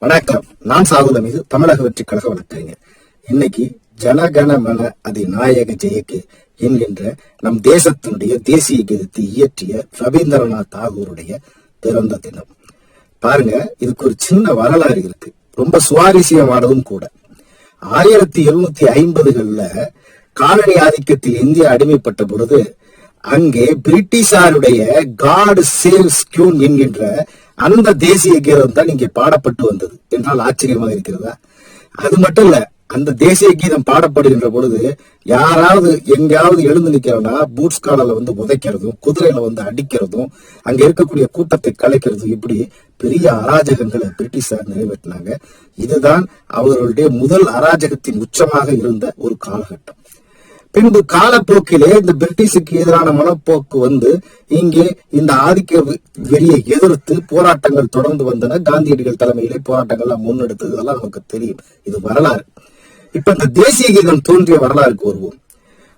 வணக்கம். நான் சாகுல மீது தமிழக வெற்றி கழக வழக்கறிஞர். இன்னைக்கு ஜனகண மன அதி நாயக ஜெயக்கு என்கின்ற நம் தேசத்தினுடைய தேசிய கீதத்தை இயற்றிய ரவீந்திரநாத் தாகூருடைய பிறந்த தினம். பாருங்க இதுக்கு ஒரு சின்ன வரலாறு இருக்கு. ரொம்ப சுவாரஸ்யமானதும் கூட. ஆயிரத்தி எழுநூத்தி ஐம்பதுகள்ல காலனி ஆதிக்கத்தில் இந்தியா அடிமைப்பட்ட பொழுது அங்கே பிரிட்டிஷாருடைய காட் சேவ்ஸ் கியூன் என்கின்ற அந்த தேசிய கீதம் தான் இங்கே பாடப்பட்டு வந்தது. என்றால் ஆச்சரியமாக இருக்கிறதா? அது மட்டும் இல்ல அந்த தேசிய கீதம் பாடப்படுகின்ற பொழுது யாராவது எங்கேயாவது எழுந்து நிக்கிறனா பூட்ஸ் காலில் வந்து உதைக்கிறதும் குதிரையில வந்து அடிக்கிறதும் அங்க இருக்கக்கூடிய கூட்டத்தை கலைக்கிறதும் இப்படி பெரிய அராஜகங்களை பிரிட்டிஷார் நிறைவேற்றினாங்க. இதுதான் அவர்களுடைய முதல் அராஜகத்தின் உச்சமாக இருந்த ஒரு காலகட்டம். பின்பு காலப்போக்கிலே இந்த பிரிட்டிஷுக்கு எதிரான மனப்போக்கு வந்து இங்கே இந்த ஆதிக்க வெ- வெறியை எதிர்த்து போராட்டங்கள் தொடர்ந்து வந்தன. காந்தியடிகள் தலைமையிலே போராட்டங்கள்லாம் முன்னெடுத்தது இதெல்லாம் நமக்கு தெரியும். இது வரலாறு. இப்ப இந்த தேசிய கீதம் தோன்றிய வரலாறுக்கு வருவோம்.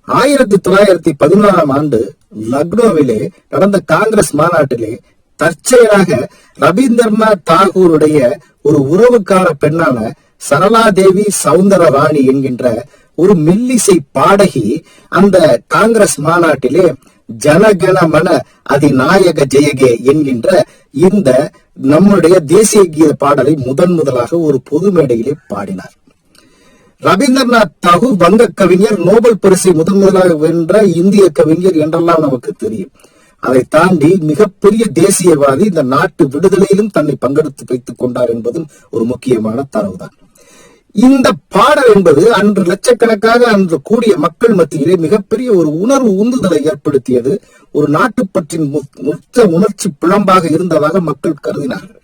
ஆயிரத்தி தொள்ளாயிரத்தி பதினாறாம் ஆண்டு லக்னோவிலே நடந்த காங்கிரஸ் மாநாட்டிலே தற்செயலாக ரவீந்திரநாத் தாகூருடைய ஒரு உறவுக்கார பெண்ணான சரளா தேவி சவுந்தர ராணி என்கின்ற ஒரு மெல்லிசை பாடகி அந்த காங்கிரஸ் மாநாட்டிலே ஜனகண மன அதிநாயக ஜெயகே என்கின்ற இந்த நம்முடைய தேசிய கீத பாடலை முதன் முதலாக ஒரு பொது மேடையிலே பாடினார். ரவீந்திரநாத் தாகூர் வங்க கவிஞர் நோபல் பரிசை முதன் முதலாக வென்ற இந்திய கவிஞர் என்றெல்லாம் நமக்கு தெரியும். அதை தாண்டி மிகப்பெரிய தேசியவாதி இந்த நாட்டு விடுதலையிலும் தன்னை பங்கெடுத்து வைத்துக் கொண்டார் என்பதும் ஒரு முக்கியமான தரவுதான். இந்த பாடல் என்பது அன்று லட்சக்கணக்காக அன்று கூடிய மக்கள் மத்தியிலே மிகப்பெரிய ஒரு உணர்வு உந்துதலை ஏற்படுத்தியது. ஒரு நாட்டுப்பற்றின் மு- முற்ற உணர்ச்சி பிழம்பாக இருந்ததாக மக்கள் கருதினார்கள்.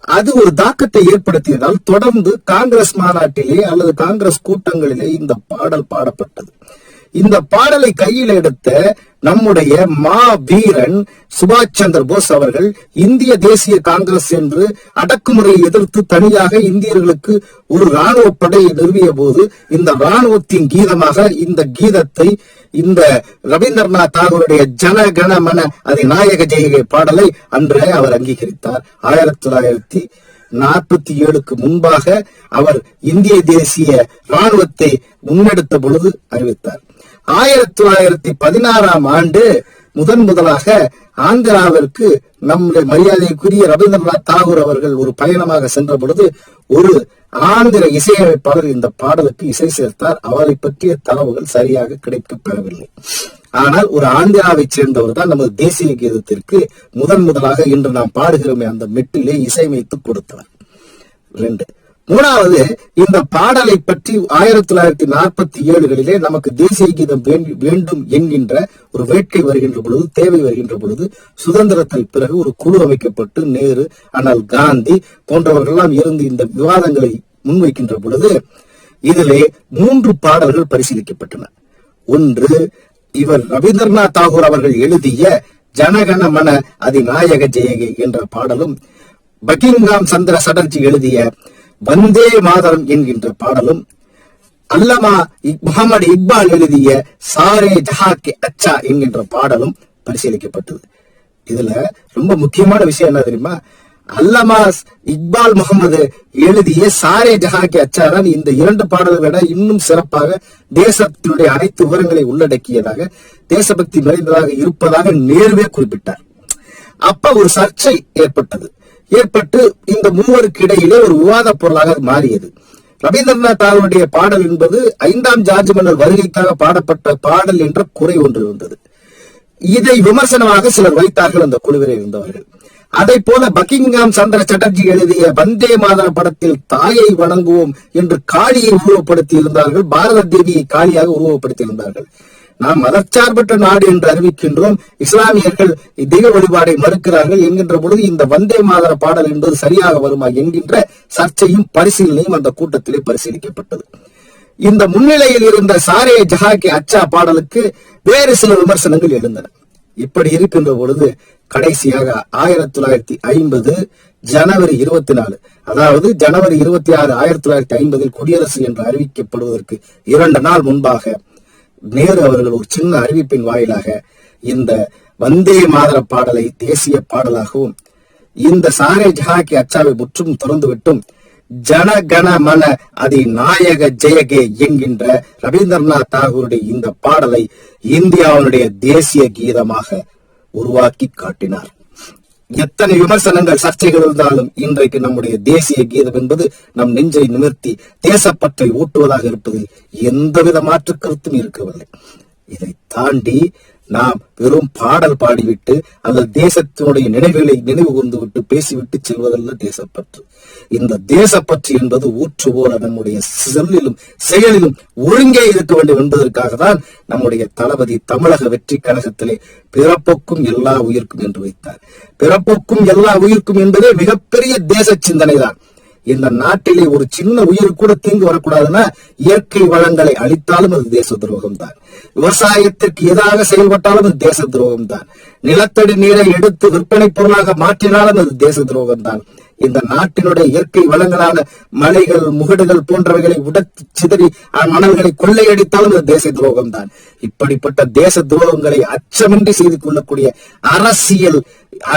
அது ஒரு தாக்கத்தை ஏற்படுத்தியதால் தொடர்ந்து காங்கிரஸ் மாநாட்டிலே அல்லது காங்கிரஸ் கூட்டங்களிலே இந்த பாடல் பாடப்பட்டது. இந்த பாடலை கையில் எடுத்த நம்முடைய மா வீரன் சுபாஷ் சந்திர போஸ் அவர்கள் இந்திய தேசிய காங்கிரஸ் என்று அடக்குமுறையை எதிர்த்து தனியாக இந்தியர்களுக்கு ஒரு ராணுவ படையை நிறுவிய போது இந்த ராணுவத்தின் கீதமாக இந்த கீதத்தை இந்த ரவீந்திரநாத் தாகூருடைய ஜன கண மன அதி நாயக ஜெயகே பாடலை அன்றே அவர் அங்கீகரித்தார். ஆயிரத்தி தொள்ளாயிரத்தி நாற்பத்தி ஏழுக்கு முன்பாக அவர் இந்திய தேசிய ராணுவத்தை முன்னெடுத்த பொழுது அறிவித்தார். ஆயிரத்தி தொள்ளாயிரத்தி பதினாறாம் ஆண்டு முதன் முதலாக ஆந்திராவிற்கு நம்முடைய மரியாதைக்குரிய ரவீந்திரநாத் தாகூர் அவர்கள் ஒரு பயணமாக சென்ற பொழுது ஒரு ஆந்திர இசையமைப்பாளர் இந்த பாடலுக்கு இசை சேர்த்தார். அவரை பற்றிய தரவுகள் சரியாக கிடைக்கப் பெறவில்லை ஆனால் ஒரு ஆந்திராவைச் சேர்ந்தவர் தான் நமது தேசிய கீதத்திற்கு முதன் முதலாக இன்று நாம் பாடுகிறோமே அந்த மெட்டிலே இசையமைத்து கொடுத்தவர். ரெண்டு மூணாவது இந்த பாடலை பற்றி ஆயிரத்தி தொள்ளாயிரத்தி நாற்பத்தி ஏழுகளிலே நமக்கு தேசிய கீதம் வேண்டும் என்கின்ற ஒரு வேட்கை வருகின்ற பொழுது தேவை வருகின்ற பொழுது சுதந்திரத்தை பிறகு ஒரு குழு அமைக்கப்பட்டு நேரு ஆனால் காந்தி போன்றவர்களெல்லாம் இருந்து இந்த விவாதங்களை முன்வைக்கின்ற பொழுது இதிலே மூன்று பாடல்கள் பரிசீலிக்கப்பட்டன. ஒன்று இவர் ரவீந்திரநாத் தாகூர் அவர்கள் எழுதிய ஜனகண மன அதிநாயக ஜெயகி என்ற பாடலும் பக்கிங்காம் சந்திர சடர்ஜி எழுதிய வந்தே மாதரம் என்கின்ற பாடலும் அல்லமா இக்- முகமது இக்பால் எழுதிய சாரே ஜஹா கே அச்சா என்கின்ற பாடலும் பரிசீலிக்கப்பட்டது. இதுல ரொம்ப முக்கியமான விஷயம் என்ன தெரியுமா? அல்லமா இக்பால் முகமது எழுதிய சாரே ஜஹா கே இந்த இரண்டு பாடல்களை விட இன்னும் சிறப்பாக தேசத்தினுடைய அனைத்து விவரங்களை உள்ளடக்கியதாக தேசபக்தி நிறைந்ததாக இருப்பதாக நேர்வே குறிப்பிட்டார். அப்ப ஒரு சர்ச்சை ஏற்பட்டது. ஏற்பட்டு இந்த மூவருக்கு இடையிலே ஒரு விவாத பொருளாக மாறியது. ரவீந்திரநாத் தாகூருடைய பாடல் என்பது ஐந்தாம் ஜார்ஜ் மன்னர் வருகைக்காக பாடப்பட்ட பாடல் என்ற குறை ஒன்று இருந்தது. இதை விமர்சனமாக சிலர் வைத்தார்கள் அந்த குழுவிலே இருந்தவர்கள். அதை போல பக்கிங்ஹாம் சந்திர சட்டர்ஜி எழுதிய வந்தே மாதர படத்தில் தாயை வணங்குவோம் என்று காளியை உருவப்படுத்தி இருந்தார்கள். பாரத தேவியை காளியாக உருவப்படுத்தி இருந்தார்கள். நாம் மதச்சார்பற்ற நாடு என்று அறிவிக்கின்றோம். இஸ்லாமியர்கள் தெய்வ வழிபாடை மறுக்கிறார்கள் என்கின்ற பொழுது இந்த வந்தே மாதர பாடல் என்பது சரியாக வருமா என்கின்ற சர்ச்சையும் பரிசீலனையும் அந்த கூட்டத்திலே பரிசீலிக்கப்பட்டது. இந்த முன்னிலையில் இருந்த சாரே ஜஹாக்கி அச்சா பாடலுக்கு வேறு சில விமர்சனங்கள் எழுந்தன. இப்படி இருக்கின்ற பொழுது கடைசியாக ஆயிரத்தி தொள்ளாயிரத்தி ஐம்பது ஜனவரி இருபத்தி நாலு அதாவது ஜனவரி இருபத்தி ஆறு ஆயிரத்தி தொள்ளாயிரத்தி ஐம்பதில் குடியரசு என்று அறிவிக்கப்படுவதற்கு இரண்டு நாள் முன்பாக நேரு அவர்கள் ஒரு சின்ன அறிவிப்பின் வாயிலாக இந்த வந்தே மாதர பாடலை தேசிய பாடலாகவும் இந்த சாரே ஜஹாக்கி அச்சாவை முற்றும் திறந்து விட்டும் கன மன அதி நாயக ஜெயகே என்கின்ற ரவீந்திரநாத் தாகூருடைய இந்த பாடலை இந்தியாவினுடைய தேசிய கீதமாக உருவாக்கி காட்டினார். எத்தனை விமர்சனங்கள் சர்ச்சைகள் இருந்தாலும் இன்றைக்கு நம்முடைய தேசிய கீதம் என்பது நம் நெஞ்சை நிமிர்த்தி தேசப்பற்றை ஊட்டுவதாக இருப்பதில் எந்தவித மாற்று கருத்தும் இருக்கவில்லை. இதை தாண்டி நாம் வெறும் பாடல் பாடிவிட்டு அந்த தேசத்தினுடைய நினைவுகளை நினைவு கூர்ந்து விட்டு பேசிவிட்டு செல்வதல்ல தேசப்பற்று. இந்த தேசப்பற்று என்பது ஊற்று போல நம்முடைய செல்லிலும் செயலிலும் ஒழுங்கே இருக்க வேண்டும் என்பதற்காக தான் நம்முடைய தளபதி தமிழக வெற்றி கழகத்திலே பிறப்புக்கும் எல்லா உயிர்க்கும் என்று வைத்தார். பிறப்புக்கும் எல்லா உயிர்க்கும் என்பதே மிகப்பெரிய தேச சிந்தனை தான் இந்த நாட்டிலே ஒரு சின்ன உயிர் கூட தீங்கு வரக்கூடாதுன்னா இயற்கை வளங்களை அளித்தாலும் அது தேச துரோகம் தான் விவசாயத்திற்கு எதாக செயல்பட்டாலும் அது தேச துரோகம் தான் நிலத்தடி நீரை எடுத்து விற்பனை பொருளாக மாற்றினாலும் அது தேச துரோகம் தான் இந்த நாட்டினுடைய இயற்கை வளங்களான மலைகள் முகடுகள் போன்றவைகளை உடத்து சிதறி மணல்களை கொள்ளையடித்தாலும் அது தேச துரோகம் தான் இப்படிப்பட்ட தேச துரோகங்களை அச்சமின்றி செய்து கொள்ளக்கூடிய அரசியல்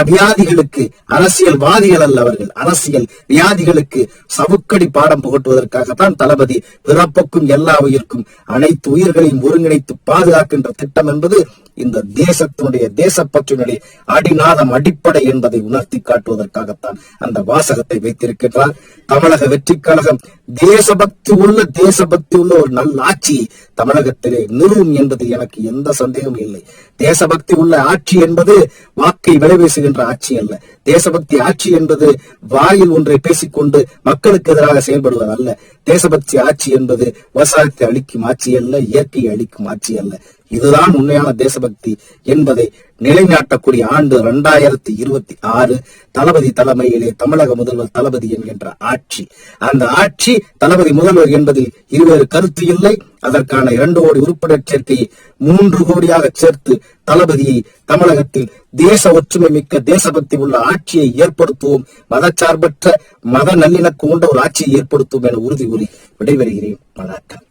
வியாதிகளுக்கு அரசியல்வாதிகள் அல்ல அவர்கள் அரசியல் வியாதிகளுக்கு சவுக்கடி பாடம் புகட்டுவதற்காகத்தான் தளபதி பிறப்புக்கும் எல்லா உயிர்க்கும் அனைத்து உயிர்களையும் ஒருங்கிணைத்து பாதுகாக்கின்ற திட்டம் என்பது இந்த தேசத்தினுடைய தேசப்பற்றினுடைய அடிநாதம் அடிப்படை என்பதை உணர்த்தி காட்டுவதற்காகத்தான் அந்த வாசகத்தை வைத்திருக்கின்றார். தமிழக வெற்றி கழகம் தேசபக்தி உள்ள தேசபக்தி உள்ள ஒரு நல்ல ஆட்சி தமிழகத்திலே நிறுவும் என்பது எனக்கு எந்த சந்தேகமும் இல்லை. தேசபக்தி உள்ள ஆட்சி என்பது வாக்கை விளைவேசுகின்ற ஆட்சி அல்ல. தேசபக்தி ஆட்சி என்பது வாயில் ஒன்றை பேசிக்கொண்டு மக்களுக்கு எதிராக செயல்படுவது அல்ல தேசபக்தி ஆட்சி என்பது விவசாயத்தை அளிக்கும் ஆட்சி அல்ல இயற்கையை அளிக்கும் ஆட்சி அல்ல. இதுதான் உண்மையான தேசபக்தி என்பதை நிலைநாட்டக்கூடிய ஆண்டு இரண்டாயிரத்தி இருபத்தி ஆறு தளபதி தலைமையிலே தமிழக முதல்வர் தளபதி என்கின்ற ஆட்சி. அந்த ஆட்சி தளபதி முதல்வர் என்பதில் இருவேறு கருத்து இல்லை. அதற்கான இரண்டு கோடி உறுப்பினர் சேர்க்கையை மூன்று கோடியாக சேர்த்து தளபதியை தமிழகத்தில் தேச ஒற்றுமை மிக்க தேசபக்தி உள்ள ஆட்சியை ஏற்படுத்துவோம். மதச்சார்பற்ற மத நல்லிணக்கம் கொண்ட ஒரு ஆட்சியை ஏற்படுத்துவோம் என உறுதி கூறி விடைபெறுகிறேன். வணக்கம்.